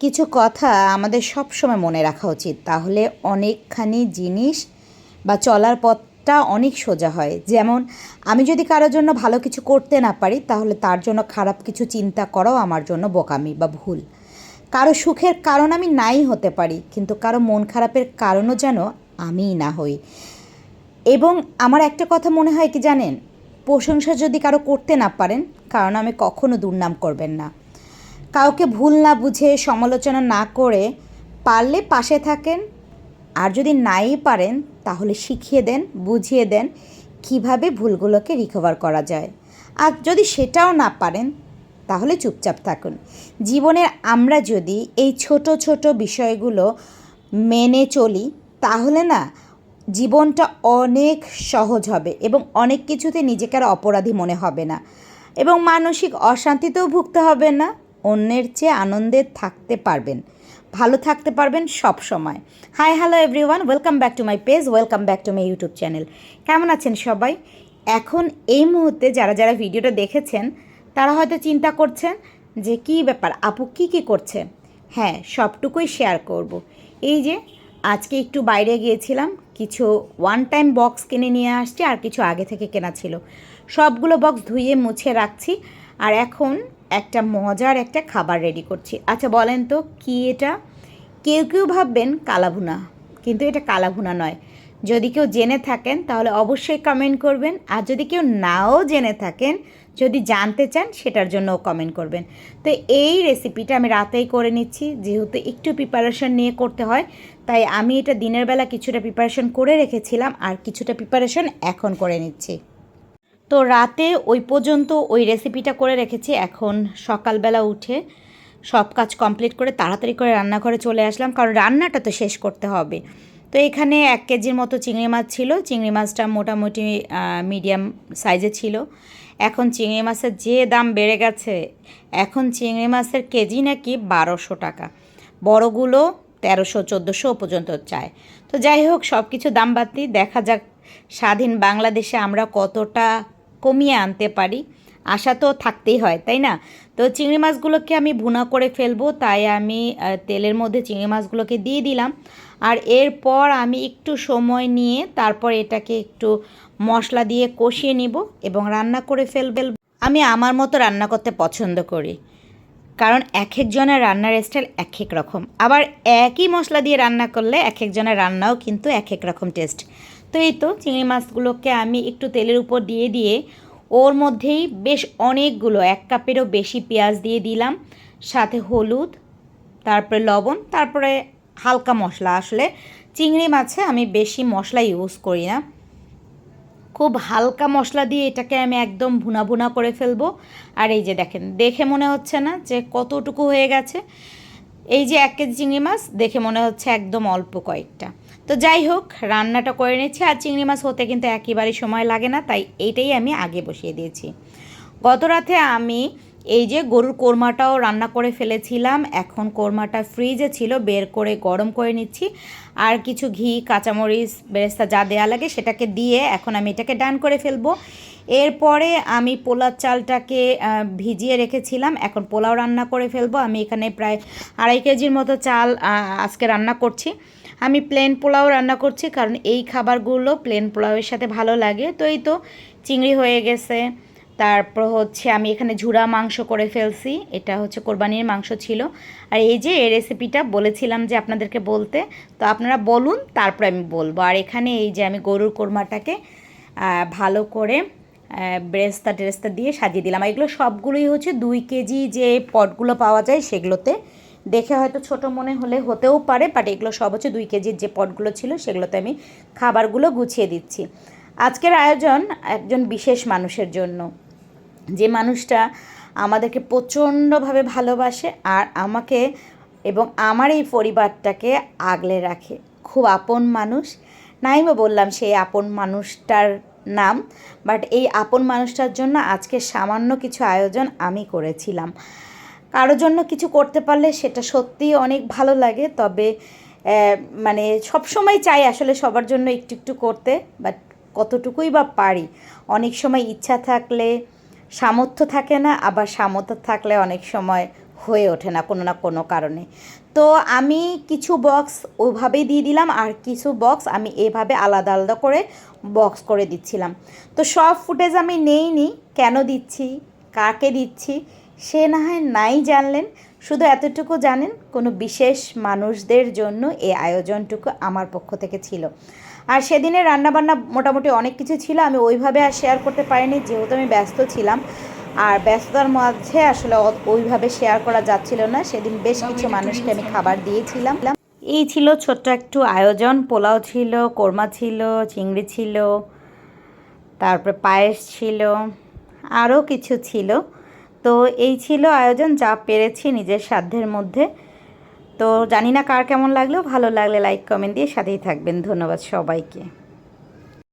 কিছু কথা আমাদের সব সময় মনে রাখা উচিত। তাহলে অনেকখানি জিনিস বা চলার পথটা অনেক সোজা হয়। যেমন, আমি যদি কারোর জন্য ভালো কিছু করতে না পারি, তাহলে তার জন্য খারাপ কিছু চিন্তা করাও আমার জন্য বোকামি বা ভুল। কারও সুখের কারণ আমি নাই হতে পারি, কিন্তু কারও মন খারাপের কারণও যেন আমিই না হই। এবং আমার একটা কথা মনে হয় কি জানেন? প্রশংসা যদি কারও করতে না পারেন, কারণ আমি কখনো দুর্নাম করবেন না। কাউকে ভুল না বুঝে সমালোচনা না করে পারলে পাশে থাকেন। আর যদি নাই পারেন, তাহলে শিখিয়ে দেন, বুঝিয়ে দেন কীভাবে ভুলগুলোকে রিকভার করা যায়। আর যদি সেটাও না পারেন, তাহলে চুপচাপ থাকুন। জীবনের আমরা যদি এই ছোট ছোট বিষয়গুলো মেনে চলি, তাহলে না, জীবনটা অনেক সহজ হবে এবং অনেক কিছুতে নিজেকে আর অপরাধী মনে হবে না। এবং মানসিক অশান্তিতেও ভুগতে হবে না। অন্যের চেয়ে আনন্দে থাকতে পারবেন। ভালো থাকতে পারবেন সব সময়। Hi hello everyone welcome back to my page welcome back to my YouTube channel কেমন আছেন সবাই? এখন এই মুহূর্তে যারা যারা ভিডিওটা দেখেছেন, তারা হয়তো চিন্তা করছেন যে কী ব্যাপার, আপু কী কী করছে? হ্যাঁ সবটুকুই শেয়ার করব। এই যে, আজকে একটু বাইরে গিয়েছিলাম, কিছু ওয়ান টাইম বক্স কিনে নিয়ে আসছি আর কিছু আগে থেকে কেনা ছিল। সবগুলো বক্স ধুয়ে মুছে রাখছি। আর এখন একটা মজার একটা খাবার রেডি করছি। আচ্ছা বলেন তো, কি এটা? কেউ কেউ ভাববেন কালাভুনা, কিন্তু এটা কালাভুনা নয়। যদি কেউ জেনে থাকেন, তাহলে অবশ্যই কমেন্ট করবেন। আর যদি কেউ নাও জেনে থাকেন, যদি জানতে চান, সেটার জন্যও কমেন্ট করবেন। তো এই রেসিপিটা আমি রাতেই করে নিচ্ছি, যেহেতু একটু প্রিপারেশন নিয়ে করতে হয়, তাই আমি এটা দিনের বেলা কিছুটা প্রিপারেশন করে রেখেছিলাম, আর কিছুটা প্রিপারেশন এখন করে নিচ্ছি। তো রাতে ওই পর্যন্ত ওই রেসিপিটা করে রেখেছি। এখন সকালবেলা উঠে সব কাজ কমপ্লিট করে তাড়াতাড়ি করে রান্নাঘরে চলে আসলাম, কারণ রান্নাটা তো শেষ করতে হবে। তো এখানে এক কেজির মতো চিংড়ি মাছ ছিল। চিংড়ি মাছটা মোটামুটি মিডিয়াম সাইজে ছিল। এখন চিংড়ি মাছের যে দাম বেড়ে গেছে, এখন চিংড়ি মাছের কেজি নাকি বারোশো টাকা। বড়গুলো তেরোশো, চোদ্দোশো পর্যন্ত চায়। তো যাই হোক সব কিছু দাম বাড়তি দেখা যাক স্বাধীন বাংলাদেশে আমরা কতটা কমিয়ে আনতে পারি। আশা তো থাকতেই হয়, তাই না? তো চিংড়ি মাছগুলোকে আমি ভুনা করে ফেলব, তাই আমি তেলের মধ্যে চিংড়ি মাছগুলোকে দিয়ে দিলাম। আর এরপর আমি একটু সময় নিয়ে তারপর এটাকে একটু মশলা দিয়ে কষিয়ে নিব এবং রান্না করে ফেলবে। আমি আমার মতো রান্না করতে পছন্দ করি, কারণ এক একজনের রান্নার স্টাইল এক এক রকম। আবার একই মশলা দিয়ে রান্না করলে এক একজনের রান্নাও কিন্তু এক এক রকম টেস্ট। তো এই তো চিংড়ি মাছগুলোকে আমি একটু তেলের উপর দিয়ে দিয়ে ওর মধ্যেই বেশ অনেকগুলো, এক কাপেরও বেশি পেঁয়াজ দিয়ে দিলাম, সাথে হলুদ, তারপরে লবণ, তারপরে হালকা মশলা। আসলে চিংড়ি মাছে আমি বেশি মশলা ইউজ করি না। খুব হালকা মশলা দিয়ে এটাকে আমি একদম ভুনা ভুনা করে ফেলব। আর এই যে দেখেন, দেখে মনে হচ্ছে না যে কতটুকু হয়ে গেছে। এই যে এক কেজি চিংড়ি মাছ, দেখে মনে হচ্ছে একদম অল্প কয়েকটা। তো যাই হোক, রান্নাটা করে নিচ্ছি আর চিংড়ি মাছ হতে কিন্তু একেবারেই সময় লাগে না, তাই এইটাই আমি আগে বসিয়ে দিয়েছি। গত রাতে আমি এই যে গরুর কোরমাটাও রান্না করে ফেলেছিলাম, এখন কোরমাটা ফ্রিজে ছিল, বের করে গরম করে নিচ্ছি। আর কিছু ঘি, কাঁচামরিচ, বেরেস্তা যা দেওয়া লাগে সেটাকে দিয়ে এখন আমি এটাকে ডান করে ফেলব। এরপরে আমি পোলার চালটাকে ভিজিয়ে রেখেছিলাম, এখন পোলাও রান্না করে ফেলব। আমি এখানে প্রায় আড়াই কেজির মতো চাল আজকে রান্না করছি। আমি প্লেন পোলাও রান্না করছি, কারণ এই খাবারগুলো প্লেন পোলাওয়ের সাথে ভালো লাগে। তো এই তো, চিংড়ি হয়ে গেছে। তারপর হচ্ছে আমি এখানে ঝুরা মাংস করে ফেলছি। এটা হচ্ছে কোরবানির মাংস ছিল। আর এই যে এই রেসিপিটা বলেছিলাম যে আপনাদেরকে বলতে, তো আপনারা বলুন, তারপর আমি বলব। আর এখানে এই যে আমি গরুর কোরমাটাকে ভালো করে ব্রেস্তা টেরেস্তা দিয়ে সাজিয়ে দিলাম। এগুলো সবগুলোই হচ্ছে দুই কেজি যে পটগুলো পাওয়া যায় সেগুলোতে। দেখে হয়তো ছোট মনে হলে হতেও পারে বাট এগুলো সব হচ্ছে দুই কেজির যে পটগুলো ছিল সেগুলোতে আমি খাবারগুলো গুছিয়ে দিচ্ছি। আজকের আয়োজন একজন বিশেষ মানুষের জন্য। যে মানুষটা আমাদেরকে প্রচণ্ডভাবে ভালোবাসে আর আমাকে এবং আমার এই পরিবারটাকে আগলে রাখে। খুব আপন মানুষ। নাই বা বললাম সেই আপন মানুষটার নাম, বাট এই আপন মানুষটার জন্য আজকে সামান্য কিছু আয়োজন আমি করেছিলাম। কারও জন্য কিছু করতে পারলে সেটা সত্যিই অনেক ভালো লাগে, তবে মানে সবসময় চাই আসলে সবার জন্য একটু একটু করতে, বাট কতটুকুই বা পারি, অনেক সময় ইচ্ছা থাকলে সামর্থ্য থাকে না, আবার সামর্থ্য থাকলে অনেক সময় হয়ে ওঠে না কোনো না কোনো কারণে। তো আমি কিছু বক্স ওভাবেই দিয়ে দিলাম, আর কিছু বক্স আমি এভাবে আলাদা আলাদা করে বক্স করে দিচ্ছিলাম। তো সব ফুটেজ আমি নেইনি, কেন দিচ্ছি, কাকে দিচ্ছি, সে না হয় নাই জানলেন। শুধু এতটুকু জানেন, কোনো বিশেষ মানুষদের জন্য এই আয়োজনটুকু আমার পক্ষ থেকে ছিল। আর সেদিনে রান্নাবান্না মোটামুটি অনেক কিছু ছিল, আমি ওইভাবে আর শেয়ার করতে পারিনি, যেহেতু আমি ব্যস্ত ছিলাম। আর ব্যস্ততার মাঝে আসলে ওইভাবে শেয়ার করা যাচ্ছিল না, সেদিন বেশ কিছু মানুষকে আমি খাবার দিয়েছিলাম। এই ছিল ছোট্ট একটু আয়োজন, পোলাও ছিল, কোরমা ছিল, চিংড়ি ছিল, তারপরে পায়েস ছিল, আরও কিছু ছিল। তো এই ছিল আয়োজন, যা পেরেছি নিজের সাধ্যের মধ্যে। তো জানি না কার কেমন লাগল, ভালো লাগলে লাইক কমেন্ট দিয়ে সাথেই থাকবেন। ধন্যবাদ সবাইকে।